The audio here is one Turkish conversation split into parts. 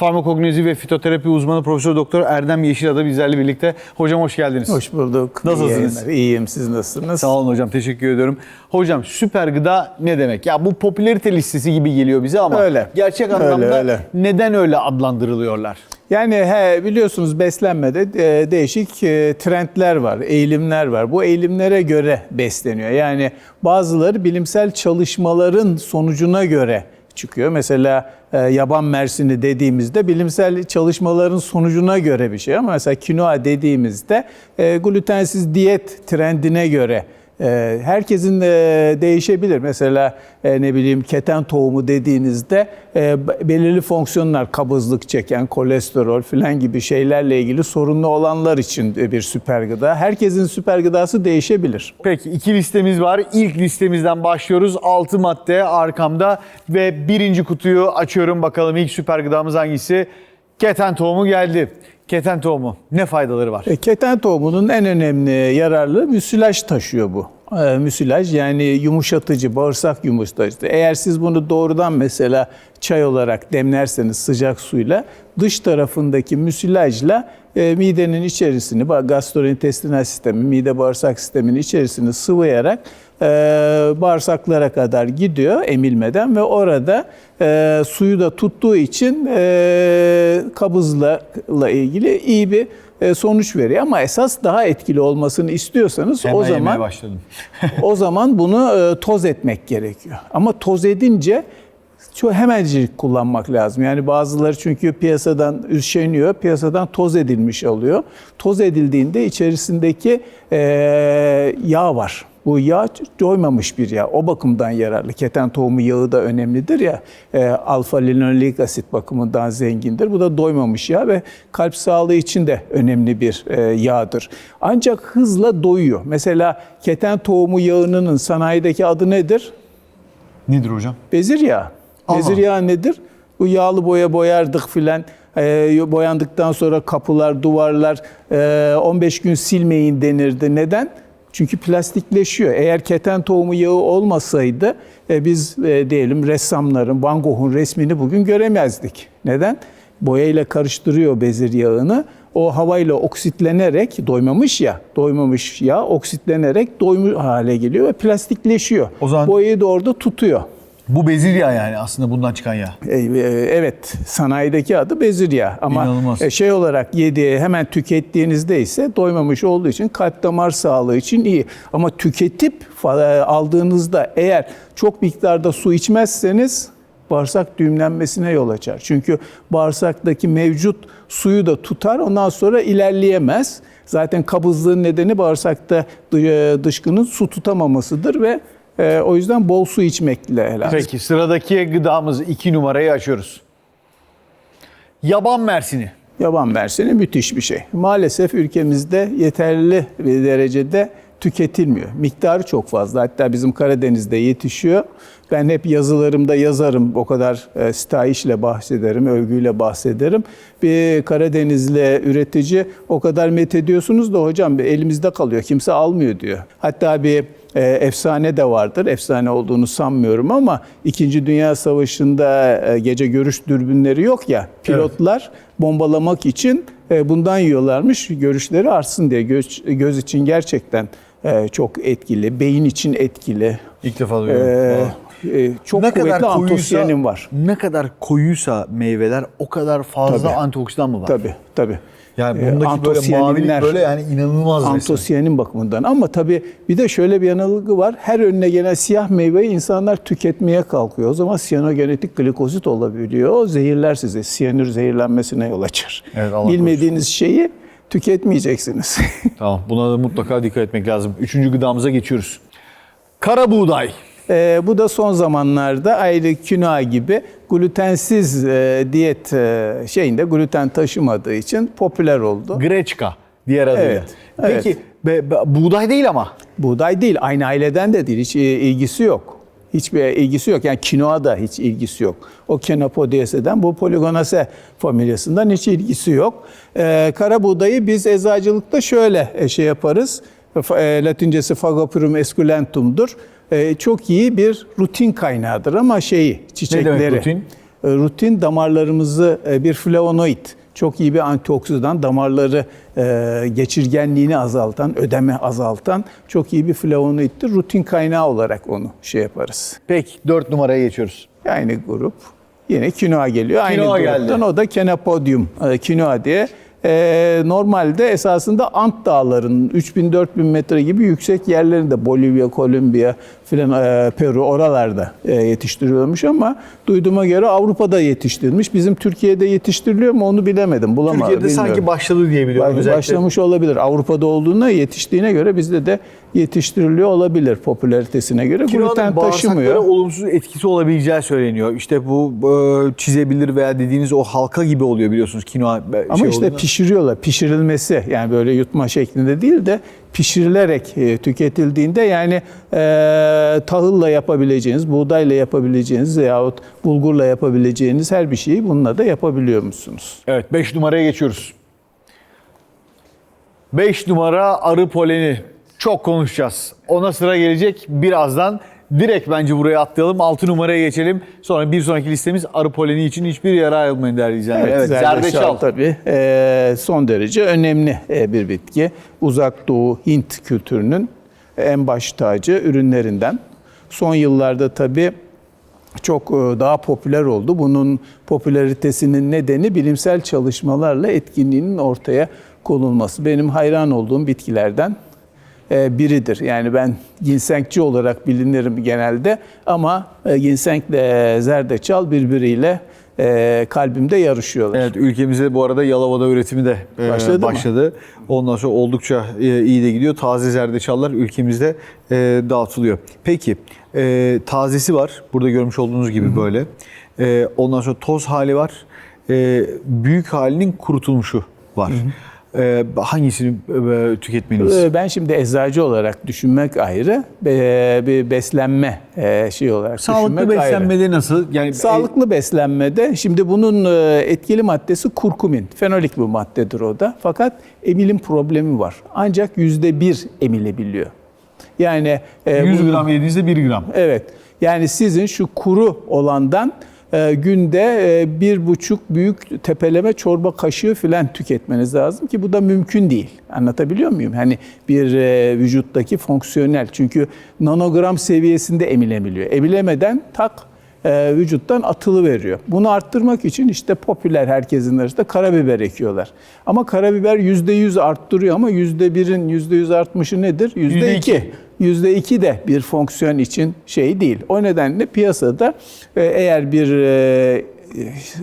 Farmakognozi ve fitoterapi uzmanı Profesör Doktor Erdem Yeşilada bizlerle birlikte. Hocam hoş geldiniz. Hoş bulduk. Nasılsınız? İyiyim. Siz nasılsınız? Sağ olun hocam teşekkür ediyorum. Hocam süper gıda ne demek? Ya bu popülarite listesi gibi geliyor bize ama Öyle. gerçek Öyle, anlamda öyle. neden öyle adlandırılıyorlar? Yani he, biliyorsunuz beslenmede e, değişik e, trendler var, eğilimler var. Bu eğilimlere göre besleniyor. Yani bazıları bilimsel çalışmaların sonucuna göre çıkıyor. Mesela e, yaban mersini dediğimizde bilimsel çalışmaların sonucuna göre bir şey ama mesela kinoa dediğimizde e, glutensiz diyet trendine göre herkesin e, değişebilir. Mesela e, ne bileyim keten tohumu dediğinizde e, belirli fonksiyonlar kabızlık çeken, kolesterol falan gibi şeylerle ilgili sorunlu olanlar için bir süper gıda. Herkesin süper gıdası değişebilir. Peki iki listemiz var. İlk listemizden başlıyoruz. 6 madde arkamda ve birinci kutuyu açıyorum. Bakalım ilk süper gıdamız hangisi? Keten tohumu geldi. Keten tohumu ne faydaları var? E, Keten tohumunun en önemli yararlı müsilaj taşıyor bu. E, müsilaj yani yumuşatıcı, bağırsak yumuşatıcı. Eğer siz bunu doğrudan mesela çay olarak demlerseniz sıcak suyla dış tarafındaki müsilajla e, midenin içerisini, gastrointestinal sistemi, mide bağırsak sisteminin içerisini sıvayarak e, bağırsaklara kadar gidiyor emilmeden ve orada e, suyu da tuttuğu için e, kabızla ilgili iyi bir sonuç veriyor. Ama esas daha etkili olmasını istiyorsanız Hemen o zaman başladım. o zaman bunu e, toz etmek gerekiyor. Ama toz edince çok hemencilik kullanmak lazım. Yani bazıları çünkü piyasadan üşeniyor, piyasadan toz edilmiş alıyor. Toz edildiğinde içerisindeki e, yağ var. Bu yağ doymamış bir yağ. O bakımdan yararlı. Keten tohumu yağı da önemlidir ya. E, alfa linolik asit bakımından zengindir. Bu da doymamış yağ ve kalp sağlığı için de önemli bir e, yağdır. Ancak hızla doyuyor. Mesela keten tohumu yağının sanayideki adı nedir? Nedir hocam? Bezir yağı. Allah. Bezir yağı nedir? Bu yağlı boya boyardık filan. Ee, boyandıktan sonra kapılar, duvarlar e, 15 gün silmeyin denirdi. Neden? Çünkü plastikleşiyor. Eğer keten tohumu yağı olmasaydı e, biz e, diyelim ressamların, Van Gogh'un resmini bugün göremezdik. Neden? Boyayla karıştırıyor bezir yağını. O havayla oksitlenerek, doymamış ya, doymamış yağ oksitlenerek doymuş hale geliyor ve plastikleşiyor. O zaman- Boyayı da orada tutuyor. Bu bezirya yani aslında bundan çıkan yağ. E, Evet, sanayideki adı bezirya ama İnanılmaz. e, şey olarak yediği hemen tükettiğinizde ise doymamış olduğu için kalp damar sağlığı için iyi. Ama tüketip e, aldığınızda eğer çok miktarda su içmezseniz bağırsak düğümlenmesine yol açar. Çünkü bağırsaktaki mevcut suyu da tutar ondan sonra ilerleyemez. Zaten kabızlığın nedeni bağırsakta dı- dışkının su tutamamasıdır ve e, o yüzden bol su içmekle lazım. Peki sıradaki gıdamız iki numarayı açıyoruz. Yaban mersini. Yaban mersini müthiş bir şey. Maalesef ülkemizde yeterli bir derecede tüketilmiyor. Miktarı çok fazla. Hatta bizim Karadeniz'de yetişiyor. Ben hep yazılarımda yazarım. O kadar e, sitayişle bahsederim, övgüyle bahsederim. Bir Karadenizli üretici o kadar met ediyorsunuz da hocam elimizde kalıyor. Kimse almıyor diyor. Hatta bir e, efsane de vardır. Efsane olduğunu sanmıyorum ama İkinci Dünya Savaşı'nda e, gece görüş dürbünleri yok ya. Pilotlar bombalamak için e, bundan yiyorlarmış. Görüşleri artsın diye. Göz, göz için gerçekten e, çok etkili. Beyin için etkili. İlk defa duyuyorum. e, çok ne kadar kuvvetli koyuysa, antosiyanin var. ne kadar koyuysa meyveler o kadar fazla Tabii. antioksidan mı var? Tabii tabii. Yani E, bundaki böyle mavilik böyle yani inanılmaz resmen. Antosiyanin bakımından. Ama tabii bir de şöyle bir yanılgı var. Her önüne gelen siyah meyveyi insanlar tüketmeye kalkıyor. O zaman siyanogenetik glikozit olabiliyor. O zehirler sizi. Siyanür zehirlenmesine yol açar. Evet, Allah Bilmediğiniz şeyi tüketmeyeceksiniz. Tamam buna da mutlaka dikkat etmek lazım. Üçüncü gıdamıza geçiyoruz. Kara buğday. Ee, bu da son zamanlarda ayrı kinoa gibi glutensiz e, diyet e, şeyinde gluten taşımadığı için popüler oldu. Greçka diğer adıyla. Evet, Peki be- be- buğday değil ama. Buğday değil, aynı aileden de değil. Hiç e, ilgisi yok. Hiçbir ilgisi yok. Yani kinoa da hiç ilgisi yok. O Chenopodiaceae bu Polygonaceae familyasından hiç ilgisi yok. Ee, kara buğdayı biz eczacılıkta şöyle e, şey yaparız. E, Latincesi Fagopyrum esculentum'dur. E, çok iyi bir rutin kaynağıdır ama şeyi, çiçekleri. rutin? E, rutin damarlarımızı e, bir flavonoid, çok iyi bir antioksidan, damarları e, geçirgenliğini azaltan, ödeme azaltan çok iyi bir flavonoiddir. Rutin kaynağı olarak onu şey yaparız. Peki 4 numaraya geçiyoruz. Aynı grup. Yine kinoa geliyor. Aynı Kinoa gruptan. geldi. O da Kenapodium e, kinoa diye. E, normalde esasında Ant Dağları'nın 3000-4000 metre gibi yüksek yerlerinde Bolivya, Kolombiya filan e, Peru oralarda e, yetiştiriliyormuş ama duyduğuma göre Avrupa'da yetiştirilmiş. Bizim Türkiye'de yetiştiriliyor mu onu bilemedim. Bulamadım. Türkiye'de sanki bilmiyorum. başladı diye biliyorum. Belki özellikle. başlamış olabilir. Avrupa'da olduğuna yetiştiğine göre bizde de yetiştiriliyor olabilir popülaritesine göre. Kinoanın Gluten taşımıyor. olumsuz etkisi olabileceği söyleniyor. İşte bu e, çizebilir veya dediğiniz o halka gibi oluyor biliyorsunuz kinoa. e, Ama şey işte olduğunda. pişiriyorlar. Pişirilmesi yani böyle yutma şeklinde değil de pişirilerek e, tüketildiğinde yani e, tahılla yapabileceğiniz, buğdayla yapabileceğiniz veyahut bulgurla yapabileceğiniz her bir şeyi bununla da yapabiliyor musunuz? Evet 5 numaraya geçiyoruz. 5 numara arı poleni. Çok konuşacağız. Ona sıra gelecek birazdan. Direkt bence buraya atlayalım. 6 numaraya geçelim. Sonra bir sonraki listemiz arı poleni için hiçbir yere ayrılmayın değerli izleyenler. Evet, zerdeçal. tabii e, son derece önemli e, bir bitki. Uzak Doğu Hint kültürünün en baş tacı ürünlerinden. Son yıllarda tabii çok e, daha popüler oldu. Bunun popülaritesinin nedeni bilimsel çalışmalarla etkinliğinin ortaya konulması. Benim hayran olduğum bitkilerden e, biridir. Yani ben ginsengçi olarak bilinirim genelde ama e, ginsengle zerdeçal birbiriyle e, kalbimde yarışıyorlar. Evet ülkemizde bu arada Yalova'da üretimi de e, Başladı mı? başladı. Ondan sonra oldukça e, iyi de gidiyor. Taze zerdeçallar ülkemizde e, dağıtılıyor. Peki e, tazesi var. Burada görmüş olduğunuz gibi böyle. E, ondan sonra toz hali var. E, büyük halinin kurutulmuşu var. E, hangisini e, tüketmeliyiz? Ee, Ben şimdi eczacı olarak düşünmek ayrı, be- bir beslenme e, şey olarak Sağlıklı düşünmek ayrı. beslenmede nasıl? Yani Sağlıklı beslenmede şimdi bunun e, etkili maddesi kurkumin. Fenolik bir maddedir o da. Fakat emilim problemi var. Ancak yüzde bir emilebiliyor. Yani e, 100 bu- gram yediğinizde 1 gram. Evet. Yani sizin şu kuru olandan e, günde e, bir buçuk büyük tepeleme çorba kaşığı filan tüketmeniz lazım ki bu da mümkün değil. Anlatabiliyor muyum? Hani bir e, vücuttaki fonksiyonel çünkü nanogram seviyesinde emilebiliyor. Emilemeden tak e, vücuttan atılı veriyor. Bunu arttırmak için işte popüler herkesin arasında karabiber ekiyorlar. Ama karabiber %100 arttırıyor ama %1'in %100 artmışı nedir? %2. %2 de bir fonksiyon için şey değil. O nedenle piyasada e, eğer bir e,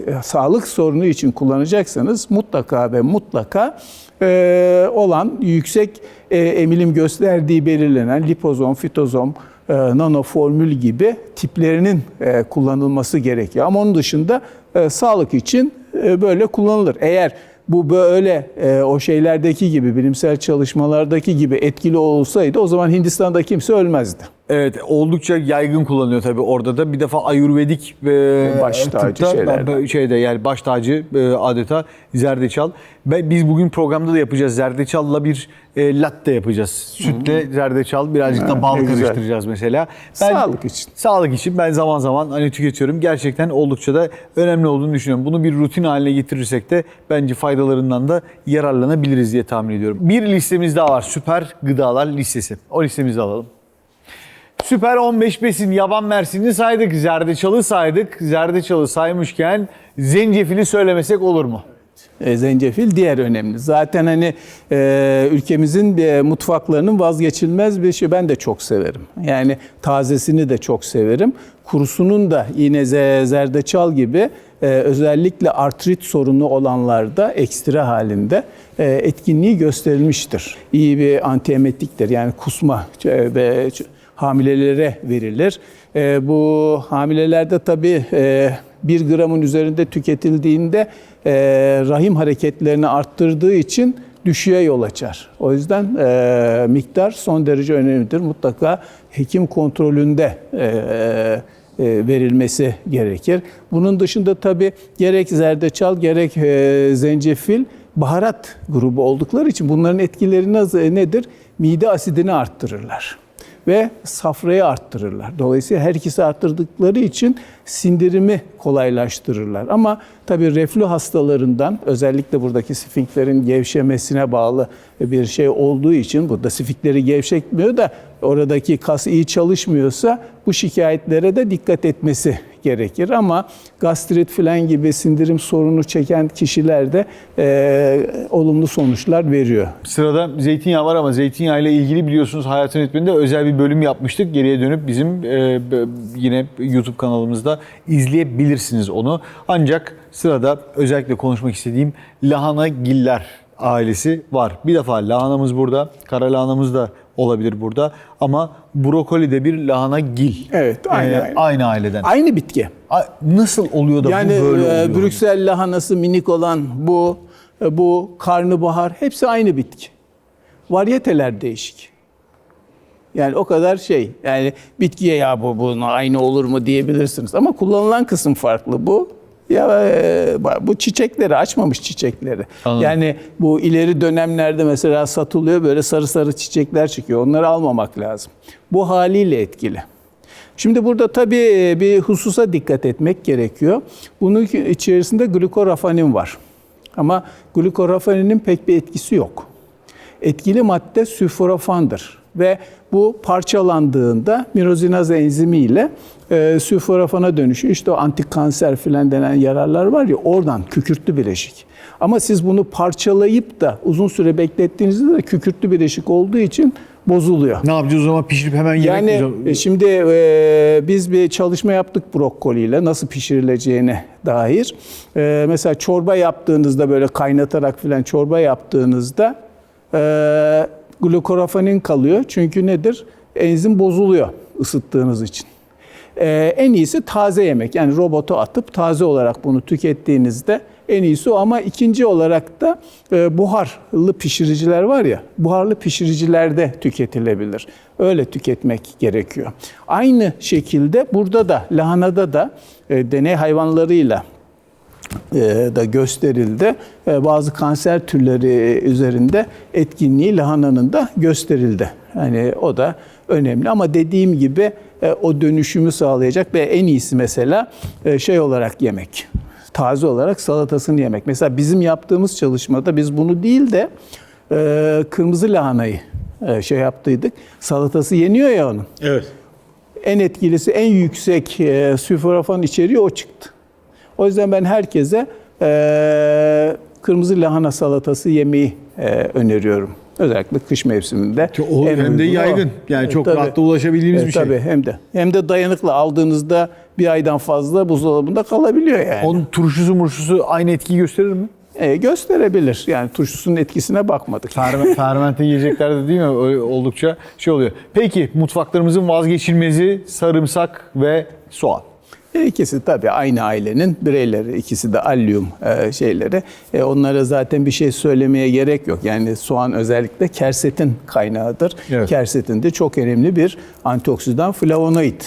e, sağlık sorunu için kullanacaksanız mutlaka ve mutlaka e, olan yüksek e, emilim gösterdiği belirlenen lipozom, fitozom, e, nanoformül gibi tiplerinin e, kullanılması gerekiyor. Ama onun dışında e, sağlık için böyle kullanılır. Eğer bu böyle o şeylerdeki gibi bilimsel çalışmalardaki gibi etkili olsaydı o zaman Hindistan'da kimse ölmezdi. Evet oldukça yaygın kullanılıyor tabii orada da. Bir defa ayurvedik e, Baş tacı e, şeyde yani baş tacı e, adeta zerdeçal. Ve biz bugün programda da yapacağız. Zerdeçalla bir e, latte yapacağız. Sütle zerdeçal birazcık da bal karıştıracağız mesela. Sağlık için. Sağlık için ben zaman zaman hani tüketiyorum. Gerçekten oldukça da önemli olduğunu düşünüyorum. Bunu bir rutin haline getirirsek de bence faydalarından da yararlanabiliriz diye tahmin ediyorum. Bir listemiz daha var. Süper gıdalar listesi. O listemizi alalım. Süper 15 besin yaban mersini saydık, zerdeçalı saydık. Zerdeçalı saymışken zencefili söylemesek olur mu? E, zencefil diğer önemli. Zaten hani e, ülkemizin e, mutfaklarının vazgeçilmez bir şey. Ben de çok severim. Yani tazesini de çok severim. Kurusunun da yine ze- zerdeçal gibi e, özellikle artrit sorunu olanlarda ekstra halinde e, etkinliği gösterilmiştir. İyi bir antiemetiktir. Yani kusma e, ve hamilelere verilir. E, bu hamilelerde tabii e, 1 gramın üzerinde tüketildiğinde e, rahim hareketlerini arttırdığı için düşüğe yol açar. O yüzden e, miktar son derece önemlidir. Mutlaka hekim kontrolünde e, e, verilmesi gerekir. Bunun dışında tabii gerek zerdeçal gerek e, zencefil baharat grubu oldukları için bunların etkileri nedir? Mide asidini arttırırlar. Ve safrayı arttırırlar. Dolayısıyla her ikisi arttırdıkları için sindirimi kolaylaştırırlar. Ama tabii reflü hastalarından özellikle buradaki sfinklerin gevşemesine bağlı bir şey olduğu için burada sfinkleri gevşetmiyor da oradaki kas iyi çalışmıyorsa bu şikayetlere de dikkat etmesi gerekir. Ama gastrit falan gibi sindirim sorunu çeken kişilerde e, olumlu sonuçlar veriyor. Sırada zeytinyağı var ama zeytinyağı ile ilgili biliyorsunuz Hayat Yönetmeni'nde özel bir bölüm yapmıştık. Geriye dönüp bizim e, yine YouTube kanalımızda izleyebilirsiniz onu. Ancak sırada özellikle konuşmak istediğim lahana giller ailesi var. Bir defa lahanamız burada, kara lahanamız da olabilir burada ama brokoli de bir lahana gil. Evet, aynı Ee, aynı aileden. Aynı bitki. Nasıl oluyor da Yani bu böyle e, oluyor? Brüksel lahanası minik olan bu, e, bu karnabahar hepsi aynı bitki. Varyeteler değişik. Yani o kadar şey. Yani bitkiye ya bu buna aynı olur mu diyebilirsiniz. Ama kullanılan kısım farklı. Bu ya e, bu çiçekleri açmamış çiçekleri. Anladım. Yani bu ileri dönemlerde mesela satılıyor böyle sarı sarı çiçekler çıkıyor. Onları almamak lazım. Bu haliyle etkili. Şimdi burada tabii bir hususa dikkat etmek gerekiyor. Bunun içerisinde glikorafanin var. Ama glikorafaninin pek bir etkisi yok. Etkili madde sülforafandır ve bu parçalandığında mirozinaz enzimi ile e, sülforafana dönüşüyor. İşte o antikanser filan denen yararlar var ya oradan kükürtlü bileşik. Ama siz bunu parçalayıp da uzun süre beklettiğinizde de kükürtlü bileşik olduğu için bozuluyor. Ne yapacağız o zaman pişirip hemen yemek mi Yani e, şimdi e, biz bir çalışma yaptık brokoliyle nasıl pişirileceğine dair. E, mesela çorba yaptığınızda böyle kaynatarak filan çorba yaptığınızda e, glukorafanin kalıyor. Çünkü nedir? Enzim bozuluyor ısıttığınız için. E, en iyisi taze yemek. Yani robotu atıp taze olarak bunu tükettiğinizde en iyisi o. Ama ikinci olarak da e, buharlı pişiriciler var ya, buharlı pişiricilerde tüketilebilir. Öyle tüketmek gerekiyor. Aynı şekilde burada da lahanada da e, deney hayvanlarıyla da gösterildi. E, Bazı kanser türleri üzerinde etkinliği lahananın da gösterildi. Yani o da önemli ama dediğim gibi e, o dönüşümü sağlayacak ve en iyisi mesela e, şey olarak yemek. Taze olarak salatasını yemek. Mesela bizim yaptığımız çalışmada biz bunu değil de e, kırmızı lahanayı e, şey yaptıydık. Salatası yeniyor ya onun Evet. en etkilisi, en yüksek e, sülforafan içeriği o çıktı. O yüzden ben herkese e, kırmızı lahana salatası yemeyi e, öneriyorum. Özellikle kış mevsiminde. O En hem de uygunu o. yaygın. Yani çok tabii. rahatla ulaşabildiğimiz E, bir şey. Tabii hem de. Hem de dayanıklı aldığınızda bir aydan fazla buzdolabında kalabiliyor yani. Onun turşusu murşusu aynı etkiyi gösterir mi? E, gösterebilir. Yani turşusunun etkisine bakmadık. Ferme- fermente yiyeceklerde değil mi? Öyle Oldukça şey oluyor. Peki mutfaklarımızın vazgeçilmezi sarımsak ve soğan. E, İkisi tabii aynı ailenin bireyleri. İkisi de allium e, şeyleri. E, onlara zaten bir şey söylemeye gerek yok. Yani soğan özellikle kersetin kaynağıdır. Evet. Kersetin de çok önemli bir antioksidan flavonoid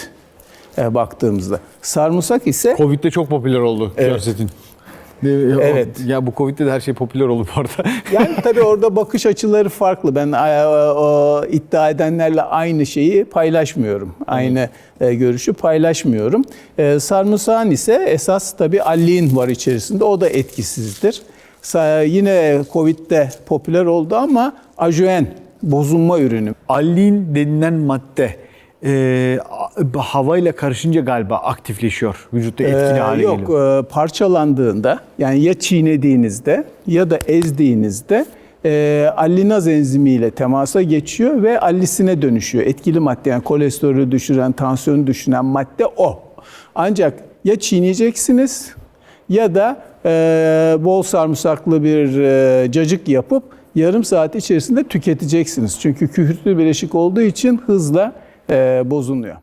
e, baktığımızda. Sarımsak ise Covid'de çok popüler oldu Evet. kersetin. Evet. Ya bu Covid'de de her şey popüler oldu bu arada. yani tabii orada bakış açıları farklı. Ben e, o, iddia edenlerle aynı şeyi paylaşmıyorum. Aynı e, görüşü paylaşmıyorum. E, sarımsağın ise esas tabii allin var içerisinde. O da etkisizdir. Sa- yine Covid'de popüler oldu ama ajoen bozulma ürünü. Allin denilen madde e, havayla karışınca galiba aktifleşiyor. Vücutta etkili Ee, hale yok geliyor. e, parçalandığında yani ya çiğnediğinizde ya da ezdiğinizde e, allinaz enzimiyle temasa geçiyor ve allisine dönüşüyor. Etkili madde yani kolesterolü düşüren, tansiyonu düşüren madde o. Ancak ya çiğneyeceksiniz ya da e, bol sarımsaklı bir e, cacık yapıp yarım saat içerisinde tüketeceksiniz. Çünkü kühürtlü bileşik olduğu için hızla e, bozuluyor.